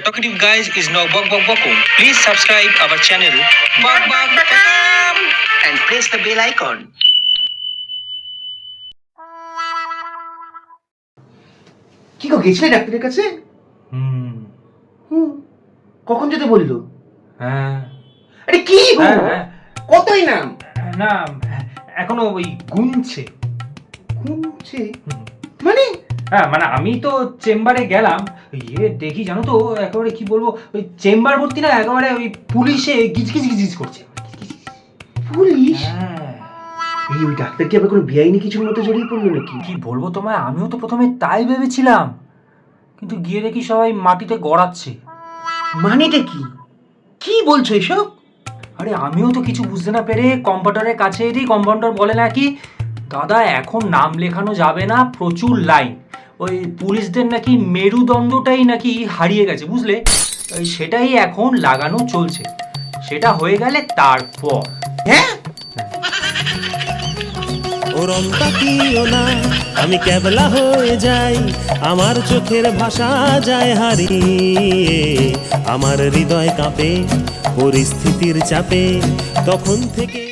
The talkative guys is now Bok Bok Bokum. Please subscribe our channel Bok Bok Bokum and press the bell icon. কি গো গেছিলে ডাক্তারের কাছে হুম হুম কখন যেতে বলল হ্যাঁ আরে কি গো হ্যাঁ, হ্যাঁ। কতই নাম না এখনও ওই গুনছে ঘুমছে হুম। মানে হ্যাঁ মানে আমি তো চেম্বারে গেলাম ইয়ে দেখি জানো তো একেবারে কি বলব ওই চেম্বার ভর্তি না একেবারে ওই পুলিশে গিজ গিজ গিজ গিজ করছে। পুলিশ? হ্যাঁ। এই ওই ডাক্তার কি আবার কোনো বেআইনি কিছুর মতো জড়িয়ে পড়ল নাকি? কি বলব তোমায় আমিও তো প্রথমে তাই ভেবেছিলাম কিন্তু গিয়ে দেখি সবাই মাটিতে গড়াচ্ছে। মানেটা কি? কি বলছো এসব? আরে আমিও তো কিছু বুঝতে না পেরে কম্পাউন্ডারের কাছে এলেই কম্পাউন্ডার বলে নাকি দাদা এখন নাম লেখানো যাবে না প্রচুর লাইন। ওই পুলিশদের নাকি মেরুদণ্ডটাই নাকি হারিয়ে গেছে, বুঝলে? সেটাই এখন লাগানো চলছে। সেটা হয়ে গেলে তারপর। হ্যাঁ? ওরম না, আমি ক্যাবলা হয়ে যাই, আমার চোখের ভাষা যায় হারিয়ে। আমার হৃদয় কাঁপে, পরিস্থিতির চাপে, তখন থেকে